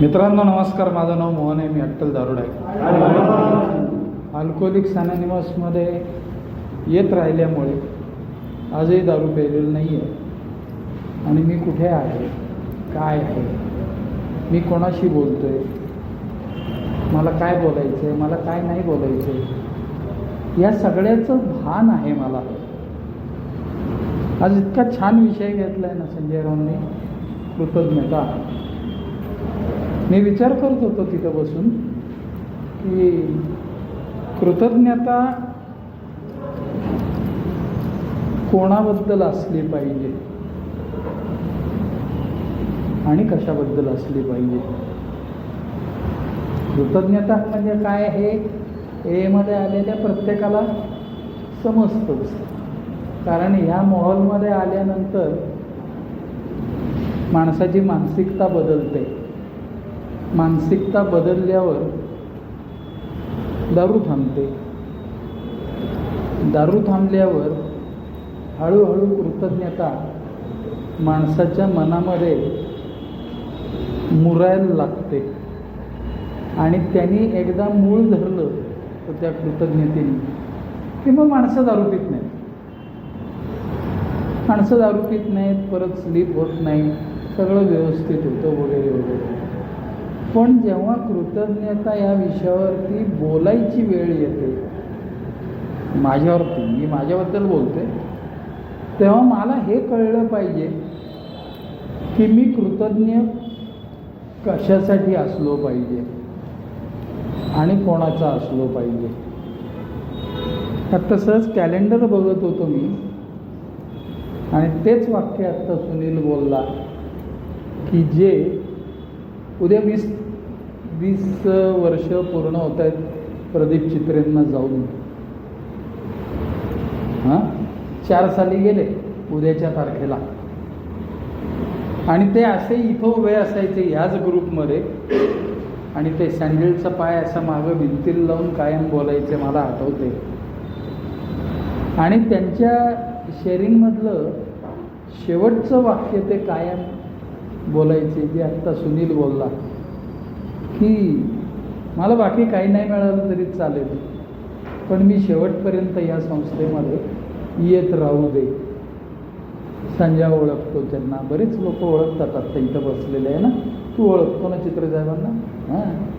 मित्रांनो नमस्कार. माझं नाव मोहन आहे. मी अट्टल दारुड आहे. अल्कोहोलिक सॅनानिमसमध्ये येत राहिल्यामुळे आजही दारू प्यायलेलं नाही आहे. आणि मी कुठे आहे? काय आहे? मी कोणाशी बोलतो आहे मला काय बोलायचं आहे मला काय नाही बोलायचं आहे या सगळ्याचं भान आहे मला. आज इतका छान विषय घेतला आहे ना संजय रावांनी कृतज्ञता. मी विचार करत होतो तिथं बसून की कृतज्ञता कोणाबद्दल असली पाहिजे? आणि कशाबद्दल असली पाहिजे? कृतज्ञता म्हणजे काय हे? एमध्ये आलेल्या प्रत्येकाला समजतंच कारण ह्या मॉलमध्ये आल्यानंतर माणसाची मानसिकता बदलते. मानसिकता बदलल्यावर दारू थांबते. दारू थांबल्यावर हळूहळू कृतज्ञता माणसाच्या मनामध्ये मुरायला लागते. आणि त्यांनी एकदा मूळ धरलं तर त्या कृतज्ञतेने. की मग माणसं दारू पित नाहीत. माणसं दारू पित नाहीत परत स्लीप होत नाही सगळं व्यवस्थित होतं वगैरे वगैरे. पण जेव्हा कृतज्ञता या विषयावरती बोलायची वेळ येते माझ्यावरती मी माझ्याबद्दल बोलते तेव्हा मला हे कळलं पाहिजे की मी कृतज्ञ कशासाठी असलो पाहिजे आणि कोणाचा असलो पाहिजे. आत्ता सहज कॅलेंडर बघत होतो मी आणि तेच वाक्य आत्ता सुनील बोलला की जे उद्या वीस वीस वर्ष पूर्ण होत आहेत प्रदीप चित्रेंना जाऊन. हां? चार साली गेले उद्याच्या तारखेला. आणि ते असे इथं उभे असायचे ह्याच ग्रुपमध्ये. आणि ते सँडलचा पाय असा मागं भिंतीला लावून कायम बोलायचे मला आठवते. आणि त्यांच्या शेअरिंगमधलं शेवटचं वाक्य ते कायम बोलायचे जे आत्ता सुनील बोलला. की मला बाकी काही नाही मिळालं तरी चालेल पण मी शेवटपर्यंत या संस्थेमध्ये येत राहू दे. संजय ओळखतो त्यांना. बरेच लोक ओळखतात आत्ता इथं बसलेले आहे ना. तू ओळखतो ना चित्रसाहेबांना? हां.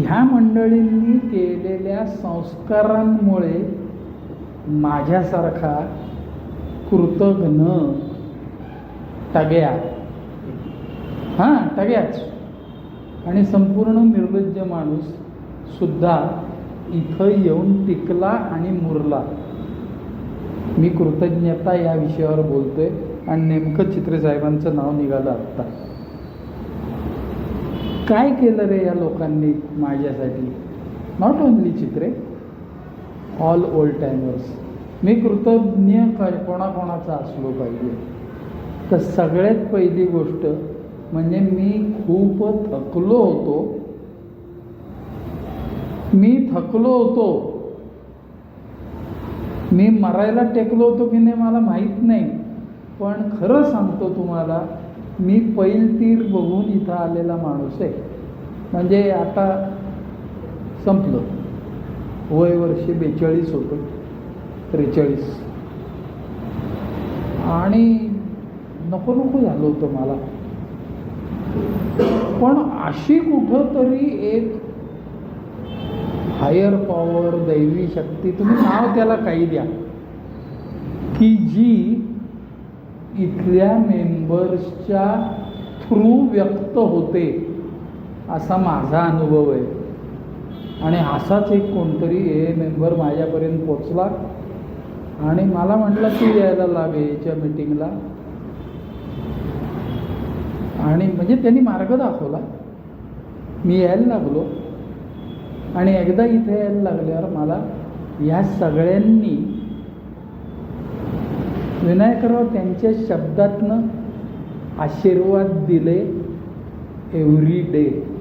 ह्या मंडळींनी केलेल्या संस्कारांमुळे माझ्यासारखा कृतघ्न टग्या. हां टग्याच. आणि संपूर्ण निर्लज्ज माणूस सुद्धा इथं येऊन टिकला आणि मुरला. मी कृतज्ञता या विषयावर बोलतोय आणि नेमकं चित्रेसाहेबांचं नाव निघालं आत्ता. काय केलं रे या लोकांनी माझ्यासाठी? Not only Chitre all old timers मी कृतज्ञ कोणाकोणाचा असलो पाहिजे. तर सगळ्यात पहिली गोष्ट म्हणजे मी खूप थकलो होतो. मी थकलो होतो. मी मरायला टेकलो होतो की नाही मला माहीत नाही. पण खरं सांगतो तुम्हाला मी पैल तीर बघून इथं आलेला माणूस आहे. म्हणजे आता संपलं. वय वर्षे बेचाळीस होतं. त्रेचाळीस. आणि नको नको झालं होतं मला. पण अशी कुठंतरी एक हायर पॉवर दैवी शक्ती तुम्ही नाव त्याला काही द्या. की जी इथल्या मेंबर्सच्या थ्रू व्यक्त होते असा माझा अनुभव आहे. आणि असाच एक कोणतरी हे मेंबर माझ्यापर्यंत पोचला आणि मला म्हटलं तू यायला लाग याच्या मीटिंगला आणि म्हणजे त्यांनी मार्ग दाखवला. मी यायला लागलो. आणि एकदा इथे यायला लागल्यावर मला या सगळ्यांनी विनायकराव त्यांच्या शब्दातनं आशीर्वाद दिले एव्हरी डे.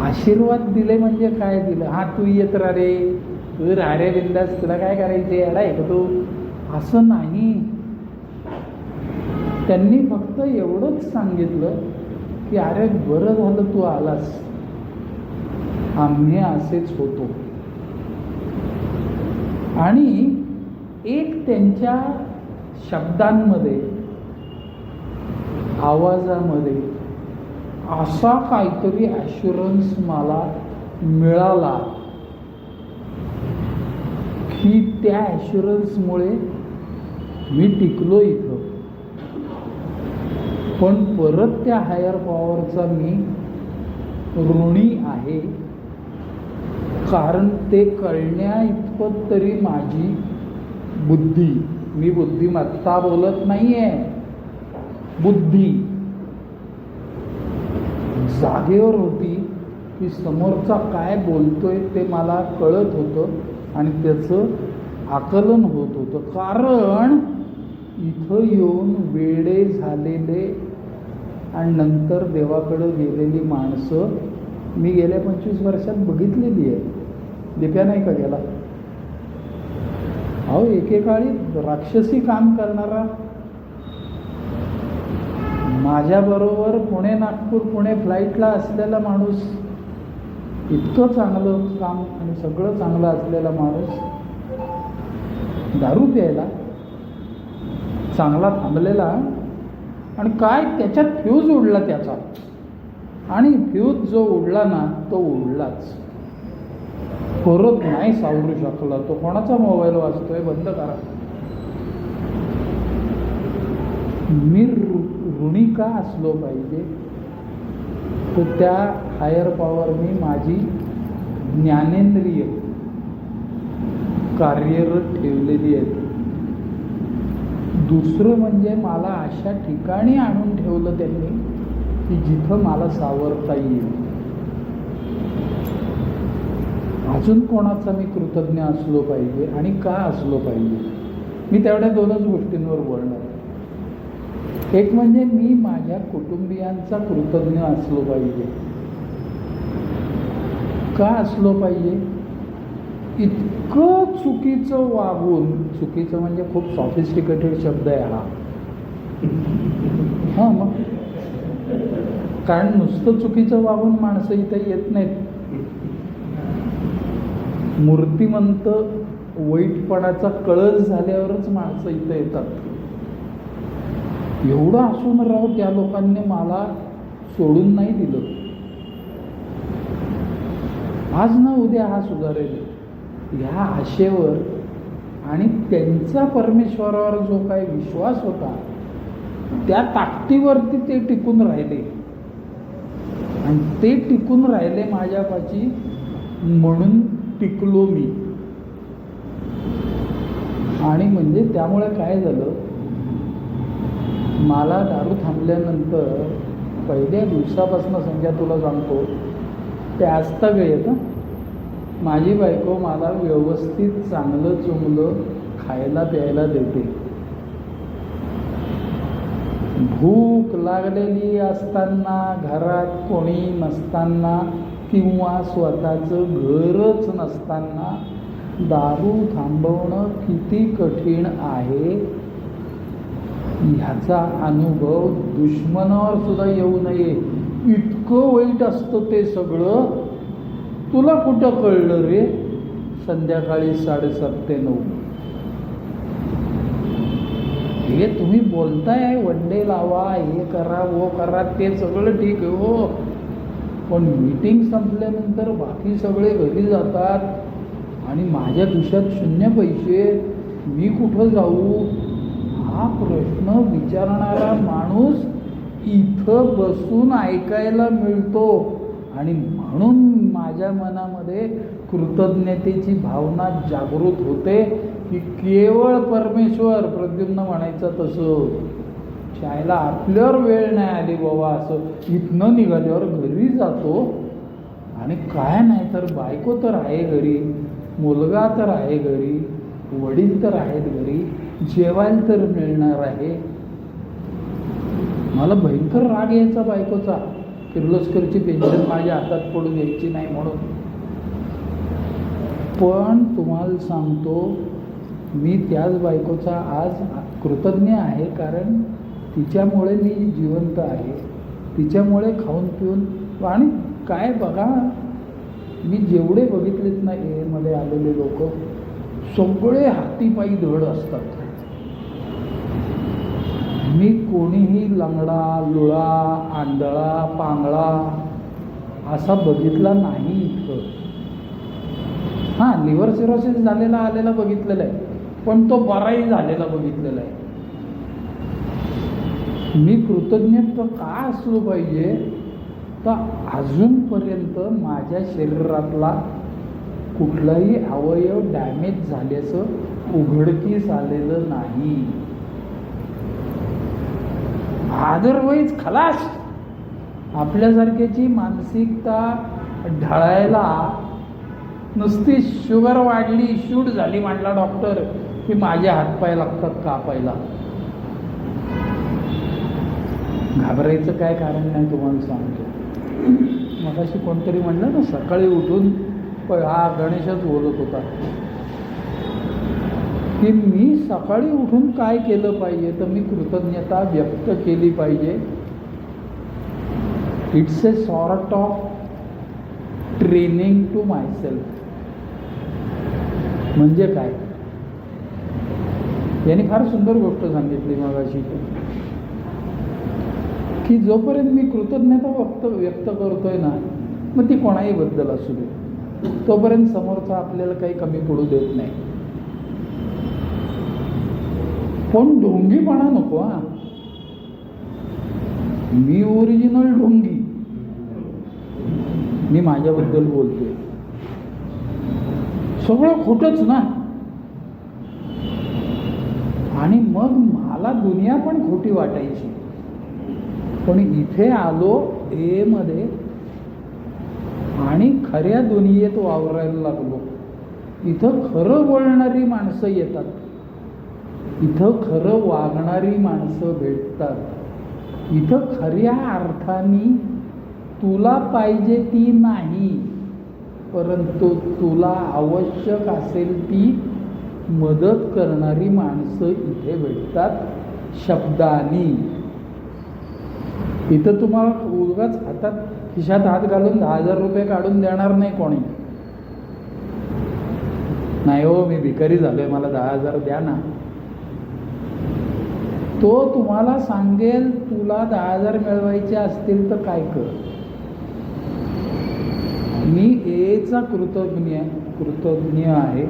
आशीर्वाद दिले म्हणजे काय दिलं? हा तू येत रा रे. तू रारे बिंदास. तुला काय करायचे अडा आहे का तू? असं नाही. त्यांनी फक्त एवढंच सांगितलं की अरे बरं झालं तू आलास. आम्ही असेच होतो. आणि एक त्यांच्या शब्दांमध्ये आवाजामध्ये असा काहीतरी ॲश्युरन्स मला मिळाला की त्या ॲश्युरन्समुळे मी टिकलो इथं. पण परत त्या हायर पॉवरचा मी ऋणी आहे. कारण ते कळण्या इतपत तरी माझी बुद्धी मी बुद्धिमत्ता बोलत नाही आहे बुद्धी. जागेवर होती की समोरचा काय बोलतोय ते मला कळत होतं आणि त्याचं आकलन होत होतं. कारण इथं येऊन वेडे झालेले आणि नंतर देवाकडं गेलेली माणसं मी गेल्या पंचवीस वर्षात बघितलेली आहे दिप्या नाही का गेला अहो एकेकाळी राक्षसी काम करणारा. माझ्याबरोबर पुणे नागपूर पुणे फ्लाईटला असलेला माणूस इतकं चांगलं काम आणि सगळं चांगलं असलेला माणूस दारू प्यायला चांगला थांबलेला आणि काय त्याच्यात फ्यूज उडला त्याचा? आणि फ्यूज जो उडला ना तो उडलाच. परत नाही सावरू शकला. तो कोणाचा मोबाईल वाचतोय बंद करा. मी ऋणी का असलो पाहिजे. तर त्या हायर पॉवरनी माझी ज्ञानेंद्रिय कार्यरत ठेवलेली आहेत. दुसरं म्हणजे मला अशा ठिकाणी आणून ठेवलं त्यांनी की जिथं मला सावरता येईल. अजून कोणाचा मी कृतज्ञ असलो पाहिजे आणि का असलो पाहिजे? मी तेवढ्या दोनच गोष्टींवर बोलणार आहे. एक म्हणजे मी माझ्या कुटुंबियांचा कृतज्ञ असलो पाहिजे. का असलो पाहिजे? इतकं चुकीचं वागून चुकीचं म्हणजे खूप सॉफिस्टिकेटेड शब्द आहे हा. हां मग? कारण नुसतं चुकीचं वागून माणसं इथे येत नाहीत. मूर्तिमंत वाईटपणाचा कळस झाल्यावरच माणसं इथं येतात. एवढं असून राव त्या लोकांनी मला सोडून नाही दिलं. आज ना उद्या हा सुधारेल. ह्या आशेवर आणि त्यांचा परमेश्वरावर जो काही विश्वास होता त्या ताकदीवरती ते टिकून राहिले. आणि ते टिकून राहिले माझ्यापाशी म्हणून टिकलो मी. आणि म्हणजे त्यामुळे काय झालं? मला दारू थांबल्यानंतर पहिल्या दिवसापासून संख्या तुला सांगतो ते आजतक येत. हं. माझी बायको मला व्यवस्थित चांगलं चुंगलं खायला प्यायला देते. भूक लागलेली असताना घरात कोणी नसताना किंवा स्वतःचं घरच नसताना दारू थांबवणं किती कठीण आहे? ह्याचा अनुभव दुश्मनावर सुद्धा येऊ नये. इतकं वाईट असतं ते सगळं. तुला कुठं कळलं रे? संध्याकाळी साडेसात ते नऊ. हे तुम्ही बोलताय वनडे लावा हे करा वो करा ते सगळं ठीक आहे हो. पण मीटिंग संपल्यानंतर बाकी सगळे घरी जातात आणि माझ्या खिशात शून्य पैसे मी कुठं जाऊ? हा प्रश्न विचारणारा माणूस इथं बसून ऐकायला मिळतो आणि म्हणून माझ्या मनामध्ये कृतज्ञतेची भावना जागृत होते की केवळ परमेश्वर प्रद्युम्न म्हणायचं तसं. शाळेला आपल्यावर वेळ नाही आली बाबा असं इथनं निघाल्यावर घरी जातो. आणि काय नाही तर बायको तर आहे घरी मुलगा तर आहे घरी वडील तर आहेत घरी जेवायला तर मिळणार आहे. मला भयंकर राग यायचा बायकोचा. किर्लोस्करची पेन्शन माझ्या हातात पडून यायची नाही म्हणून. पण तुम्हाला सांगतो मी त्याच बायकोचा आज कृतज्ञ आहे कारण तिच्यामुळे मी जिवंत आहे. तिच्यामुळे खाऊन पिऊन आणि काय बघा मी जेवढे बघितलेत ना एमध्ये आलेले लोक सगळे हातीपायी धड असतात. मी कोणीही लंगडा लुळा आंधळा पांगळा असा बघितला नाही इथं हां लिव्हर सिरोसिस झालेला आलेला बघितलेला आहे. पण तो बराही झालेला बघितलेला आहे. मी कृतज्ञत्व का असलो पाहिजे? तर अजूनपर्यंत माझ्या शरीरातला कुठलाही अवयव डॅमेज झाल्याचं उघडकीस आलेलं नाही. अदरवाईज खलास. आपल्यासारख्याची मानसिकता ढळायला नुसती शुगर वाढली शूट झाली म्हटला डॉक्टर की माझे हातपाय लागतात कापायला. घाबरायचं काय कारण नाही तुम्हाला सांगतो. मगाशी कोणतरी म्हणलं ना सकाळी उठून प- हा गणेशच बोलत होता. की मी सकाळी उठून काय केलं पाहिजे? तर मी कृतज्ञता व्यक्त केली पाहिजे. It's a sort of training to myself म्हणजे काय? यांनी फार सुंदर गोष्ट सांगितली मगाशी. की जोपर्यंत मी कृतज्ञता व्यक्त व्यक्त करतोय ना मग ती कोणाही बद्दल असू दे. तोपर्यंत समोरचा आपल्याला काही कमी पडू देत नाही. पण ढोंगीपणा नको हा. मी ओरिजिनल ढोंगी मी माझ्याबद्दल बोलतोय. सगळं खोटच ना. आणि मग मला दुनिया पण खोटी वाटायची. पण इथे आलो ए मध्ये आणि खऱ्या दुनियेत वावरायला लागलो. इथं खरं बोलणारी माणसं येतात. इथं खरं वागणारी माणसं भेटतात. इथं खऱ्या अर्थाने तुला पाहिजे ती नाही परंतु तुला आवश्यक असेल ती मदत करणारी माणसं इथे भेटतात शब्दानी. इथं तुम्हाला उगाच हातात खिशात हात घालून दहा हजार रुपये काढून देणार नाही कोणी. नाही हो मी भिकारी झालोय मला दहा हजार द्या ना. तो तुम्हाला सांगेल तुला दहा हजार मिळवायचे असतील तर काय कर. मी एचा कृतज्ञ कृतज्ञ आहे.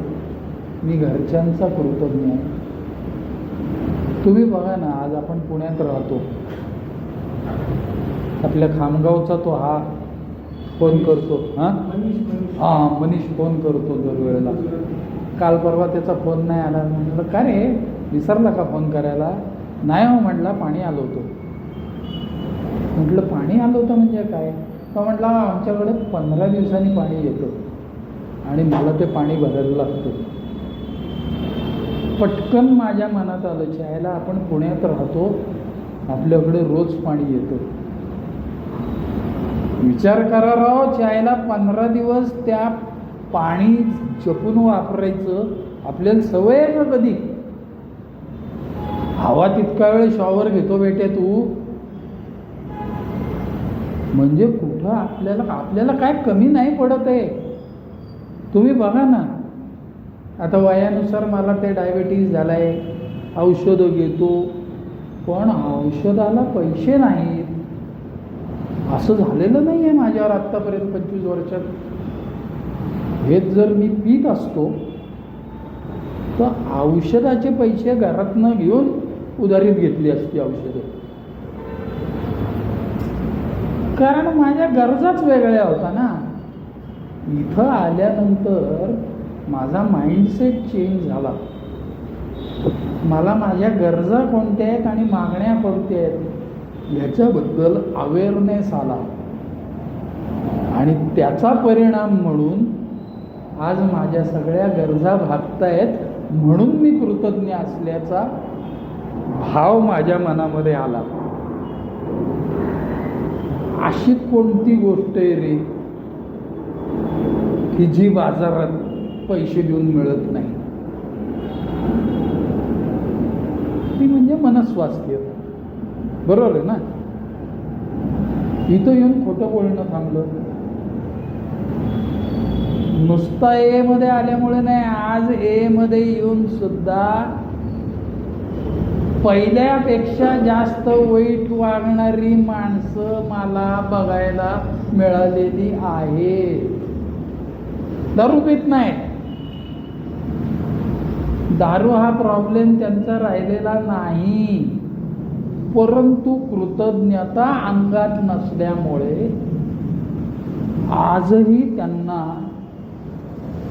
मी घरच्यांचा कृतज्ञ आहे. तुम्ही बघा ना आज आपण पुण्यात राहतो. आपल्या खामगावचा तो हा फोन करतो हां? हां मनीष फोन करतो दरवेळेला. काल परवा त्याचा फोन नाही आला. म्हटलं का रे? विसरला का फोन करायला? नाही हो म्हटला पाणी आलं होतं. म्हटलं पाणी आलं होतं म्हणजे काय? तर म्हटला आमच्याकडे पंधरा दिवसांनी पाणी येतं. आणि मला ते पाणी भरायला लागतं पटकन माझ्या मनात आलं चायला आपण पुण्यात राहतो आपल्याकडे रोज पाणी येतं. विचार करा राव चायला पंधरा दिवस त्या पाणी जपून वापरायचं आपल्याला सवय आहे ना कधी? हवा तितका वेळ शॉवर घेतो बेटे तू. म्हणजे कुठं आपल्याला आपल्याला काय कमी नाही पडत आहे. तुम्ही बघा ना. आता वयानुसार मला ते डायबिटीज झालं आहे औषधं घेतो. पण औषधाला पैसे नाहीत. असं झालेलं नाही आहे माझ्यावर आत्तापर्यंत पंचवीस वर्षात. हेच जर मी पीत असतो तर औषधाचे पैसे घरातनं घेऊन उधारीत घेतली असती औषधं. कारण माझ्या गरजाच वेगळ्या होता ना. इथं आल्यानंतर माझा माइंडसेट चेंज झाला. मला माझ्या गरजा कोणत्या आहेत आणि मागण्या कोणत्या आहेत ह्याच्याबद्दल अवेअरनेस आला. आणि त्याचा परिणाम म्हणून आज माझ्या सगळ्या गरजा भागतायत म्हणून मी कृतज्ञ असल्याचा भाव माझ्या मनामध्ये आला. अशी कोणती गोष्ट आहे रे की जी बाजारात पैसे देऊन मिळत नाही? ती म्हणजे मनस्वास्थ्य. बरोबर आहे ना? इथं येऊन खोटं बोलणं थांबलं. नुसता ए मध्ये आल्यामुळे नाही आज ए मध्ये येऊन सुद्धा पहिल्यापेक्षा जास्त वाईट वागणारी माणसं मला बघायला मिळालेली आहे दारू पित नाही. दारू हा प्रॉब्लेम त्यांचा राहिलेला नाही. परंतु कृतज्ञता अंगात नसल्यामुळे आजही त्यांना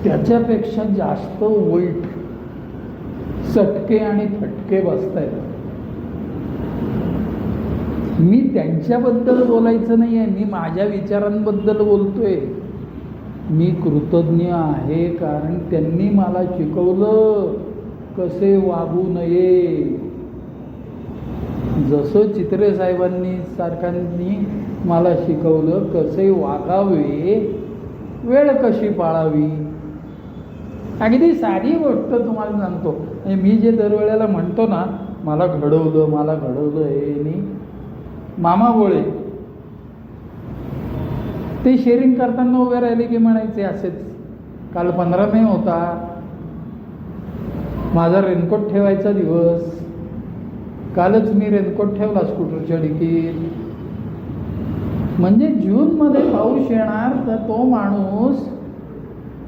त्याच्यापेक्षा जास्त वाईट चटके आणि फटके बसत आहेत मी त्यांच्याबद्दल बोलायचं नाही आहे मी माझ्या विचारांबद्दल बोलतोय. मी कृतज्ञ आहे कारण त्यांनी मला शिकवलं कसे वागू नये. जसं चित्रे साहेबांनी सारखांनी मला शिकवलं कसे वागावे वेळ कशी पाळावी. अगदी साधी गोष्ट तुम्हाला सांगतो. आणि मी जे दरवेळेला म्हणतो ना मला घडवलं मला घडवलं हे नी. मामा गोळे ते शेअरिंग करताना उभे राहिले की म्हणायचे असेच. काल पंधरा मे होता. माझा रेनकोट ठेवायचा दिवस. कालच मी रेनकोट ठेवला स्कूटरच्या डिकीत. म्हणजे जूनमध्ये पाऊस येणार तर तो माणूस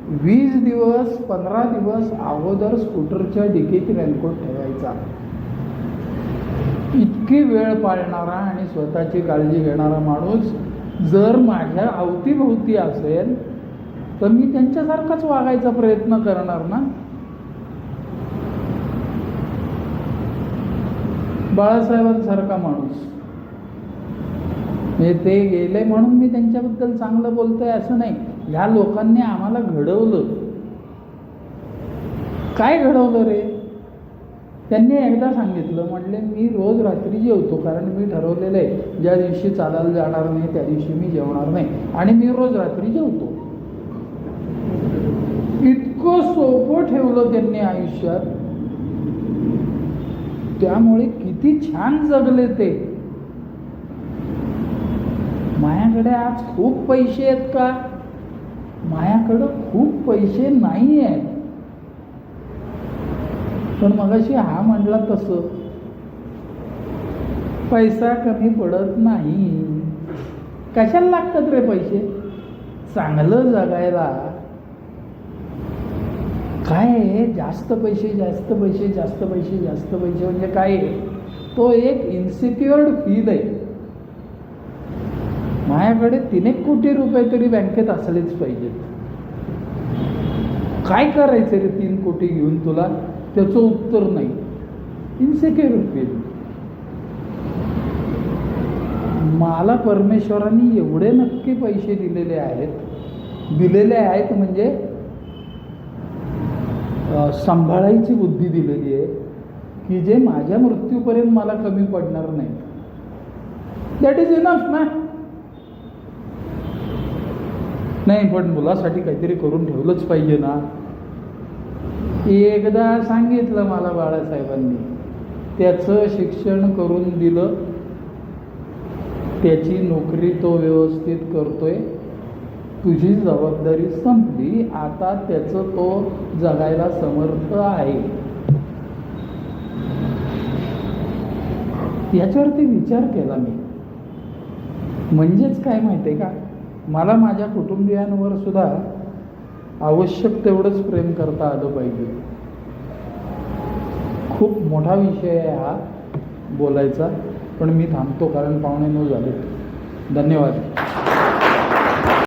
वीस दिवस पंधरा दिवस अगोदर स्कूटरच्या डिकीत रेनकोट ठेवायचा. इतकी वेळ पाळणारा आणि स्वतःची काळजी घेणारा माणूस जर माझ्या अवतीभोवती असेल तर मी त्यांच्यासारखाच वागायचा प्रयत्न करणार ना? बाळासाहेबांसारखा माणूस. म्हणजे ते गेले म्हणून मी त्यांच्याबद्दल चांगलं बोलतोय असं नाही. ह्या लोकांनी आम्हाला घडवलं. काय घडवलं रे? त्यांनी एकदा सांगितलं म्हटले मी रोज रात्री जेवतो कारण मी ठरवलेलं आहे ज्या दिवशी चालायला जाणार नाही त्या दिवशी मी जेवणार नाही. आणि मी रोज रात्री जेवतो. इतकं सोपं ठेवलं त्यांनी आयुष्यात. त्यामुळे किती छान जगले ते. माझ्याकडे आज खूप पैसे आहेत का? माझ्याकडं खूप पैसे नाही आहेत पण मगाशी हा म्हणला तसं. पैसा कमी पडत नाही. कशाला लागतात रे पैसे? चांगलं जगायला. काय आहे? जास्त पैसे जास्त पैसे जास्त पैसे जास्त पैसे म्हणजे काय आहे? तो एक इन्सिक्युअर्ड फील आहे. माझ्याकडे तीन एक कोटी रुपये तरी बँकेत असलेच पाहिजेत. काय करायचं रे तीन कोटी घेऊन तुला? त्याचं उत्तर नाही. इन्सिक्युअर फील मला परमेश्वरांनी एवढे नक्की पैसे दिलेले आहेत. दिलेले आहेत म्हणजे सांभाळायची बुद्धी दिलेली आहे की जे माझ्या मृत्यूपर्यंत मला कमी पडणार नाही. दॅट इज इनफ ना? नाही पण मुलासाठी काहीतरी करून ठेवलंच पाहिजे ना. एकदा सांगितलं मला बाळासाहेबांनी त्याचं शिक्षण करून दिलं. त्याची नोकरी तो व्यवस्थित करतोय. तुझी जबाबदारी संपली. आता त्याचं तो जगायला समर्थ आहे. याच्यावरती विचार केला मी. म्हणजेच काय माहिती आहे का? मला माझ्या कुटुंबियांवर सुद्धा आवश्यक तेवढंच प्रेम करता आलं पाहिजे. खूप मोठा विषय आहे हा बोलायचा पण मी थांबतो कारण पाहुणे नऊ झाले धन्यवाद.